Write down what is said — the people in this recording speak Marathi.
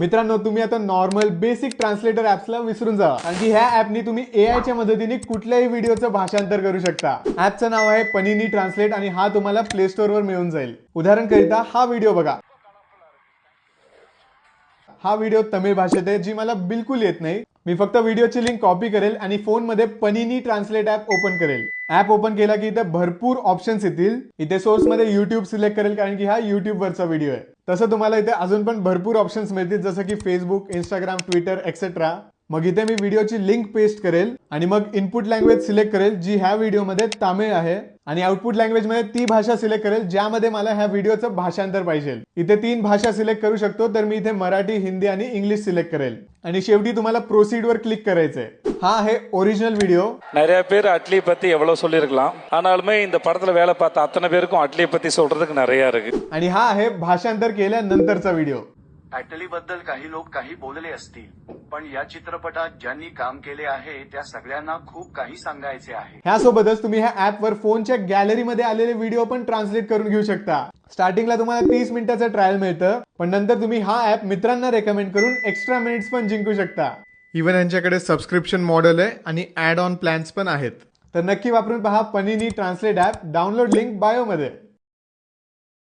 मित्रांनो तुम्ही आता नॉर्मल बेसिक ट्रान्सलेटर ऍप्सला विसरून जा. आणि ह्या ऍपनी तुम्ही एआयच्या मदतीने कुठल्याही व्हिडिओचं भाषांतर करू शकता. ऍपचं नाव आहे पनिनी ट्रान्सलेट आणि हा तुम्हाला प्ले स्टोर वर मिळून जाईल. उदाहरण करिता हा व्हिडिओ बघा. हा व्हिडिओ तमिळ भाषेत आहे जी मला बिलकुल येत नाही. मी फक्त व्हिडिओची लिंक कॉपी करेल आणि फोनमध्ये पनिनी ट्रान्सलेट ऍप ओपन करेल. ऍप ओपन केला की इथे भरपूर ऑप्शन्स येतील. इथे सोर्समध्ये युट्यूब सिलेक्ट करेल कारण की हा युट्यूब वरचा व्हिडिओ आहे. तसं तुम्हाला इथे अजून पण भरपूर ऑप्शन्स मिळतील जसं की फेसबुक इंस्टाग्राम ट्विटर एक्सेट्रा मग इथे मी व्हिडिओची लिंक पेस्ट करेल आणि मग इनपुट लँग्वेज सिलेक्ट करेल जी ह्या व्हिडिओमध्ये तामिळ आहे. आणि आउटपुट लँग्वेजमध्ये ती भाषा सिलेक्ट करेल ज्यामध्ये मला ह्या व्हिडिओचं भाषांतर पाहिजे. इथे तीन भाषा सिलेक्ट करू शकतो तर मी इथे मराठी हिंदी आणि इंग्लिश सिलेक्ट करेल. आणि शेवटी तुम्हाला प्रोसीड वर क्लिक करायचंय. हा आहे ओरिजिनल व्हिडिओ நிறைய பேர் அட்லியை பத்தி எவ்வளவு சொல்லியிருக்கலாம் ஆனாலுமே இந்த படத்துல வேலை பார்த்த அத்தனை பேருக்கும் அட்லியை பத்தி சொல்றதுக்கு நிறைய இருக்கு आणि हा आहे भाषांतर केल्यानंतरचा व्हिडिओ ऍटली बद्दल काही लोक काही बोलले असतील पण या चित्रपटात ज्यांनी काम केले आहे त्या सगळ्यांना खूप काही सांगायचे आहे ह्यासोबतच तुम्ही ह्या ऍप वर फोनच्या गॅलरीमध्ये आलेले व्हिडिओ पण ट्रान्सलेट करून घेऊ शकता स्टार्टिंगला तुम्हाला तीस मिनिटाचं ट्रायल मिळतं पण नंतर तुम्ही हा ऍप मित्रांना रेकमेंड करून एक्स्ट्रा मिनिट्स पण जिंकू शकता इव्हन यांच्याकडे सबस्क्रिप्शन मॉडेल आहे आणि ऍड ऑन प्लॅन्स पण आहेत. तर नक्की वापरून पहा Panini translate app download link बायोमध्ये